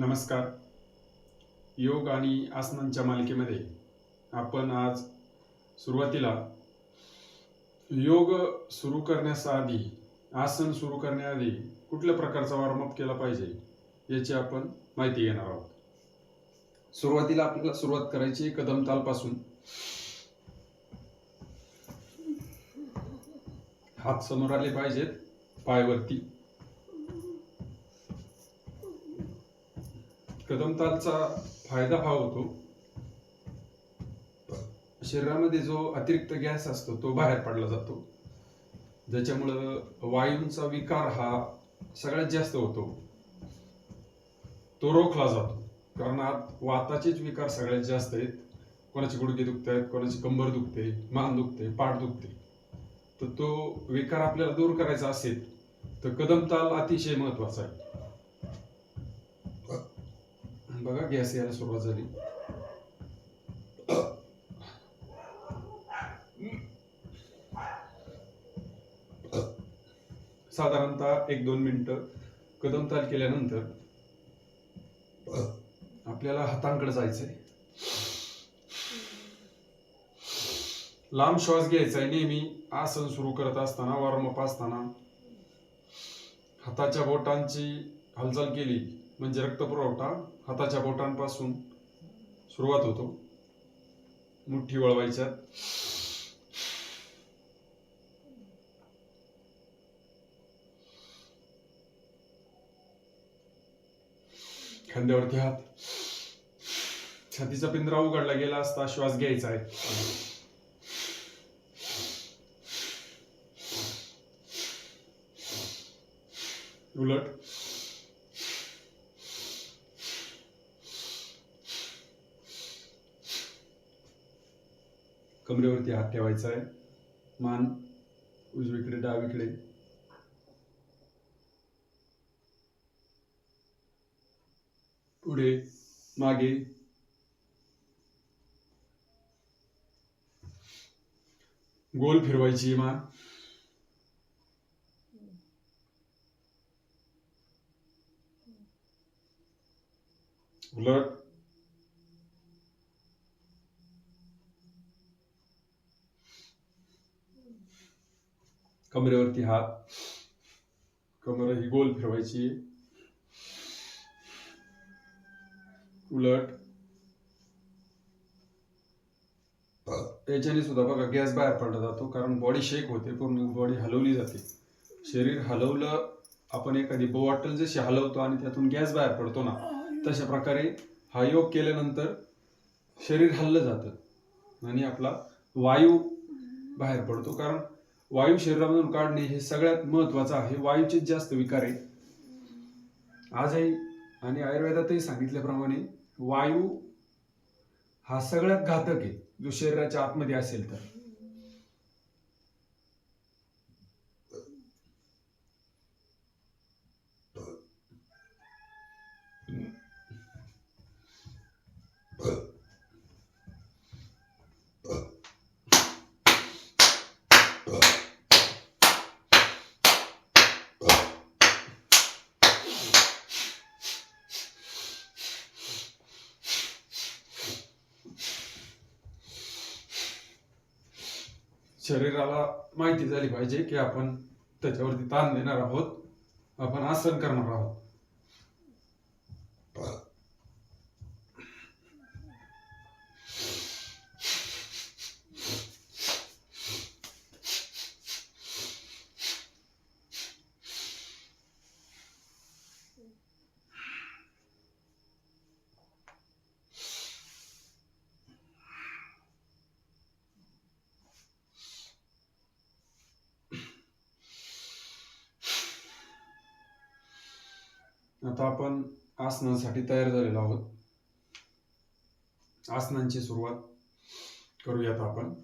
नमस्कार. योग आणि आसनांच्या मालिकेमध्ये आपण आज सुरुवातीला योग सुरू करण्याआधी आसन सुरू करण्याआधी कुठल्या प्रकारचा वॉर्मअप केला पाहिजे याची आपण माहिती घेणार आहोत. सुरुवातीला आपल्याला सुरुवात करायची आहे कदम तालपासून. हात समोर आले पाहिजेत पायवरती कदमतालचा फायदा हा होतो. शरीरामध्ये जो अतिरिक्त गॅस असतो तो बाहेर पडला जातो. ज्याच्यामुळं वायूंचा विकार हा सगळ्यात जास्त होतो. तो रोखला जातो. कारण आत वाताचेच विकार सगळ्यात जास्त आहेत. कोणाची गुडघे दुखत आहेत कोणाची कंबर दुखते मान दुखते पाठ दुखते. तर तो विकार आपल्याला दूर करायचा असेल तर कदमताल अतिशय महत्त्वाचा आहे. बघा गॅस यायला सुरुवात झाली. साधारणतः एक दोन मिनिटं कदमताल केल्यानंतर आपल्याला हातांकडे जायचंय. लांब श्वास घ्यायचा आहे नेहमी. आसन सुरू करत असताना वॉर्मअप असताना हाताच्या बोटांची हालचाल केली. म्हणजे रक्तपुरवठा हाताच्या बोटांपासून सुरुवात होतो. मुठ्ठी वळवायच्या. खांद्यावरती हात. छातीचा पिंजरा उघडला गेला असता श्वास घ्यायचा आहे. उलट. कमरेवरती हात ठेवायचा आहे. मान उजवीकडे डावीकडे. पुढे मागे. गोल फिरवायची मान. उलट. कमरेवरती हात. कमर ही गोल फिरवायची. उलट. याच्याने सुद्धा बघा गॅस बाहेर पडला जातो कारण बॉडी शेक होते पूर्ण बॉडी हलवली जाते. शरीर हलवलं आपण एखादी बॉटल जशी हलवतो आणि त्यातून गॅस बाहेर पडतो ना तशा प्रकारे हा योग केल्यानंतर शरीर हललं जातं आणि आपला वायू बाहेर पडतो. कारण वायू शरीरामधून काढणे हे सगळ्यात महत्वाचं आहे. वायूचेच जास्त विकार आहे आजही आणि आयुर्वेदातही सांगितल्याप्रमाणे वायू हा सगळ्यात घातक आहे. जो शरीराच्या आतमध्ये असेल तर. शरीराला माहिती झाली पाहिजे की आपण त्याच्यावरती ताण देणार आहोत आपण आसन करणार आहोत. आता आपण आसनासाठी तयार झालेलो आहोत. आसनांची सुरुवात करूयात आपण.